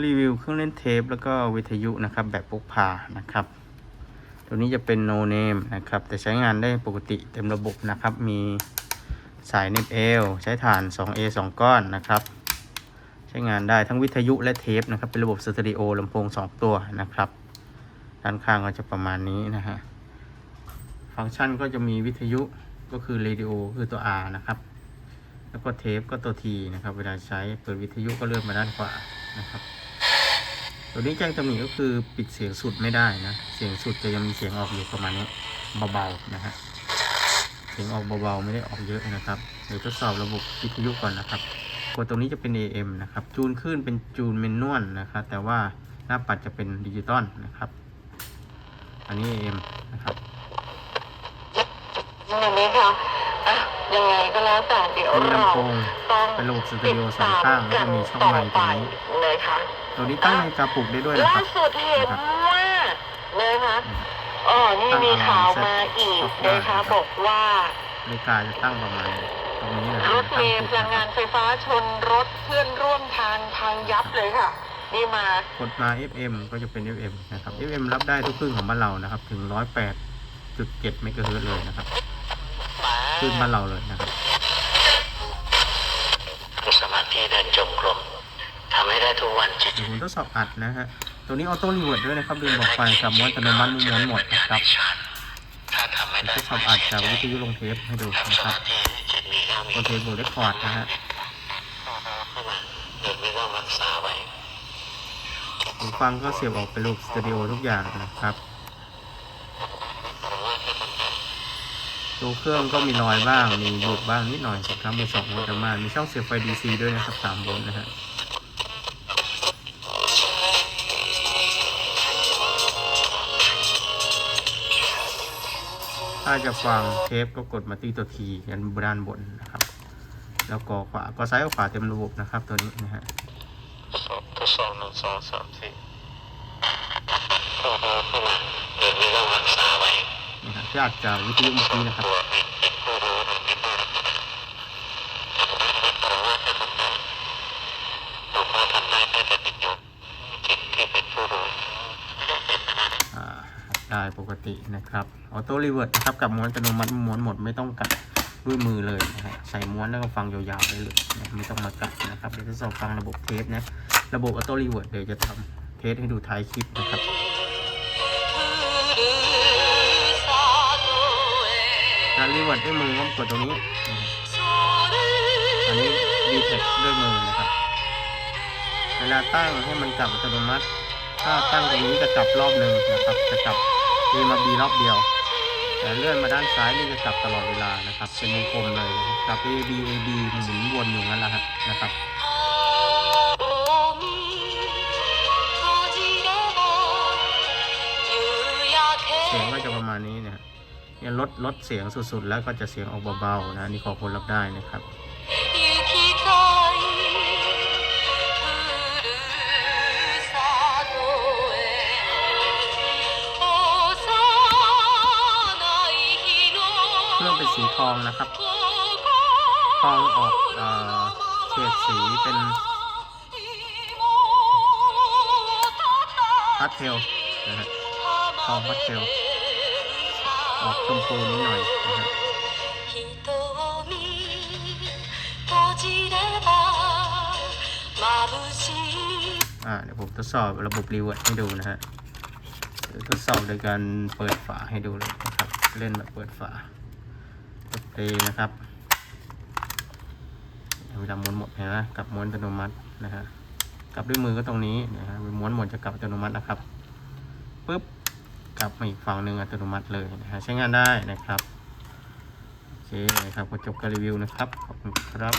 รีวิวเครื่องเล่นเทป แล้วก็วิทยุนะครับ แบบพกพานะครับ ตัวนี้จะเป็น no name นะครับ แต่ใช้งานได้ปกติเต็มระบบนะครับ มีสายเนบเอลใช้ฐาน 2A 2 ก้อนนะครับ ใช้งานได้ทั้งวิทยุและเทปนะครับ เป็นระบบสเตอริโอลำโพง 2 ตัวนะครับ ด้านข้างก็จะประมาณนี้นะฮะ ฟังก์ชันก็จะมีวิทยุก็คือเรดิโอคือตัว R นะครับ แล้วก็เทปก็ตัว T นะครับ เวลาใช้เปิดวิทยุก็เลื่อนมาด้านขวานะครับ ตัวนี้แจ้งตำหนิก็คือปิดเสียงสุดไม่ได้นะ เสียงสุดจะยังมีเสียงออกอยู่ประมาณนี้เบาๆนะฮะ เสียงออกเบาๆไม่ได้ออกเยอะนะครับ เดี๋ยวทดสอบระบบวิทยุก่อนนะครับ กดตรงนี้จะเป็น AM นะครับ จูนขึ้นเป็นจูนเมนนวลนะครับ แต่ว่าหน้าปัดจะเป็นดิจิตอลนะครับ อันนี้ AM นะครับ ย่างนี้ค่ะอะยังไงก็แล้วแต่เดี๋ยวมีเราลำโพงต้องเป็นระบบสเตอริโอสองข้างแล้วก็มีช่องไมค์ตรงนี้นะคะตัวนี้ตั้งนาฬิกาปลุกได้ด้วยนะล่าครับสุดเห็นว่านะคะนะครับอ๋อนี่มีข่าวมาอีกตั้งนะคะอะไรบอกว่านาฬิกาจะตั้งประมาณตรงนี้เลยรถเมล์พลังงานไฟฟ้าชนรถเพื่อนร่วมทางพังยับเลยค่ะ นี่มากดมา FM ก็จะเป็น FM นะครับ FM รับได้ทุกคลื่นของบ้านเรานะครับ ถึง 108.7เมกะเฮิรตซ์เลยนะครับ คลื่นบ้านเราเลยนะครับสมาธิเดินจงกรมทำให้ได้ทุกวันจิตเดี๋ยวผมทดสอบอัดนะฮะตัวนี้ออโต้รีเวิร์ดด้วยนะครับลืมบอกไปกับม้วนอัตโนมัติม้วนหมดนะครับถ้าทำไม่เดี๋ยวได้ทดสอบอัดจากวิทยุลงเทปให้ดูทำนะสครับมาธิให้จิตมีข้ามีลงเทปบวกเรคคอร์ดนะฮะเข้ามาเดินไม่ต้องรักษาไว้หูฟังก็เสียบออกเป็นรูปสตูดิโอทุกอย่างนะครับ ตัวเครื่องก็มีรอยบ้าง มีบุบบ้างนิดหน่อยสองครั้งเป็นสองโวลต์มามีช่องเสียบไฟ DC ด้วยนะครับสามโวลต์นะฮะถ้าจะฟังเทปก็กดมาที่ตัวทียันด้านบนนะครับ แล้วก็ขวาก็ซ้ายกขวาเต็มระบบนะครับตัวนี้นะฮะทดสอบทดสอบหนึ่งสองสามสี่ นี่ครับที่อาจจากวิทยุเมื่อกี้นะครับได้ปกตินะครับออโต้รีเวิร์ดนะครับกับม้วนอัตโนมัติม้วนหมดไม่ต้องกัดด้วยมือเลยนะฮะใส่ม้วนแล้วก็ฟังยาวๆได้เลยนะไม่ต้องมากัดนะครับเดี๋ยวทดสอบฟังระบบเทปนะ ระบบออโต้รีเวิร์ดเดี๋ยวจะทำเทสให้ดูท้ายคลิปนะครับ การรีเวิร์ดด้วยมือก็กดตรงนี้ อันนี้ดีเทคด้วยมือนะครับ เวลาตั้งให้มันกลับอัตโนมัติ ถ้าตั้งตรงนี้จะกลับรอบหนึ่งนะครับ จะกลับ A มา B รอบเดียว แต่เลื่อนมาด้านซ้ายนี่จะกลับตลอดเวลานะครับ เป็นวงกลมเลยนะครับกลับ A B A B หมุนวนอยู่งั้นแหละนะครับเสียงก็จะประมาณนี้นะฮะ เนี่ยลดลดเสียงสุดๆ แล้วก็จะเสียงออกเบาๆนะนี่ขอคนรับได้นะครับเครื่องเป็นสีทองนะครับทองออกเอ่อเฉดสีเป็นพัดเทลนะฮะทองพัดเทล ออกชมพูนิดหน่อยนะฮะอ่าเดี๋ยวผมทดสอบระบบรีเวิร์ดให้ดูนะฮะทดสอบโดยการเปิดฝาให้ดูเลยนะครับ เล่นแบบเปิดฝากดเพลย์นะครับเวลาม้วนหมดเห็นไหมกลับม้วนอัตโนมัตินะฮะกลับด้วยมือก็ตรงนี้นะฮะม้วนหมดจะกลับอัตโนมัตินะครับปุ๊บ กลับมาอีกฝั่งหนึ่งอัตโนมัติเลยนะฮะใช้งานได้นะครับ โอเคนะครับก็จบการรีวิวนะครับ ขอบคุณครับ